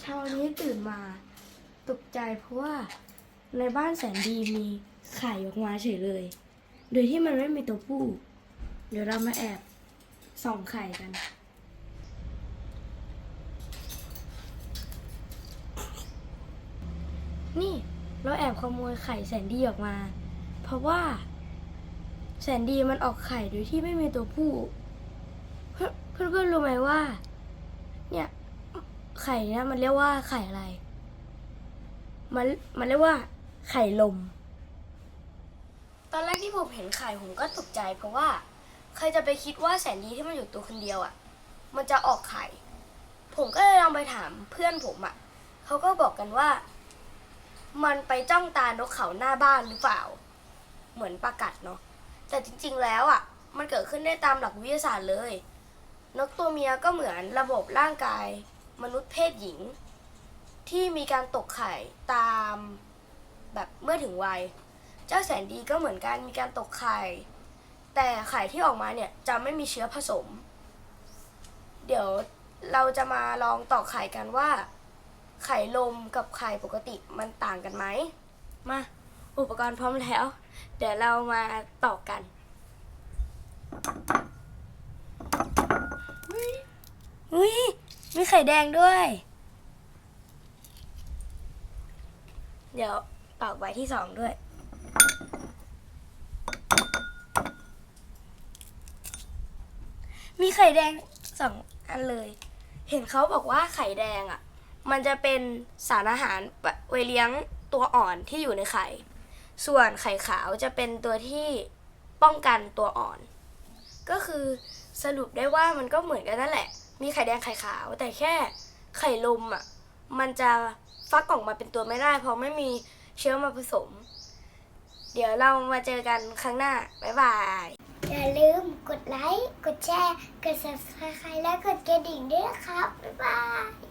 เช้านี้ตื่นมาตกใจเพราะว่าในบ้านแสนดีมีไข่ออกมาเฉยเลย โดยที่มันไม่มีตัวผู้ เดี๋ยวเรามาแอบส่องไข่กัน นี่เราแอบขโมยไข่แสนดีออกมา เพราะว่า แสนดีมันออกไข่โดยที่ไม่มีตัวผู้ เพื่อนเพื่อนเพื่อนรู้ไหมว่า เนี่ย ไข่เนี่ยมันเรียกว่าไข่อะไร มันมันเรียกว่า ไข่ลม ตอนแรกที่ผมเห็นไข่ผมก็ตกใจเพราะว่าใครจะไปคิดว่าแสนดีที่มันอยู่ตัวคนเดียวอะ่ะ มันจะออกไข่ ผมก็เลยลองไปถามเพื่อนผมอะ่ะเขาก็บอกกันว่า มันไปจ้องตานกเขาหน้าบ้านหรือเปล่า เหมือนประกัดเนาะแต่จริงๆแล้วอะ มันเกิดขึ้นได้ตามหลักวิทยาศาสตร์เลย นกตัวเมียก็เหมือนระบบร่างกาย มนุษย์เพศหญิง ที่มีการตกไข่ตามแบบเมื่อถึงวัย เจ้าแสนดีก็เหมือนกันมีการตกไข่ แต่ไข่ที่ออกมาเนี่ยจะไม่มีเชื้อผสม เดี๋ยวเราจะมาลองตอกไข่กันว่า ไข่ลมกับไข่ปกติมันต่างกันไหม มา อุปกรณ์พร้อมแล้ว เดี๋ยวเรามาตอกกัน อุ้ย มีไข่แดงด้วย เดี๋ยวตอกใบที่สองด้วย มีไข่แดงสองอันเลย เห็นเขาบอกว่าไข่แดงอะ มันจะเป็นสารอาหารไวเลี้ยงตัวอ่อนที่อยู่ในไข่ ส่วนไข่ขาวจะเป็นตัวที่ป้องกันตัวอ่อน ก็คือสรุปได้ว่ามันก็เหมือนกันนั่นแหละ มีไข่แดงไข่ขาว แต่แค่ไข่ลมอะ มันจะฟักออกมาเป็นตัวไม่ได้ เพราะไม่มีเชื้อมาผสม เดี๋ยวเรามาเจอกันครั้งหน้า บ๊ายบาย อย่าลืมกดไลค์ กดแชร์ กด subscribe และกดกระดิ่งด้วยนะครับ บ๊ายบาย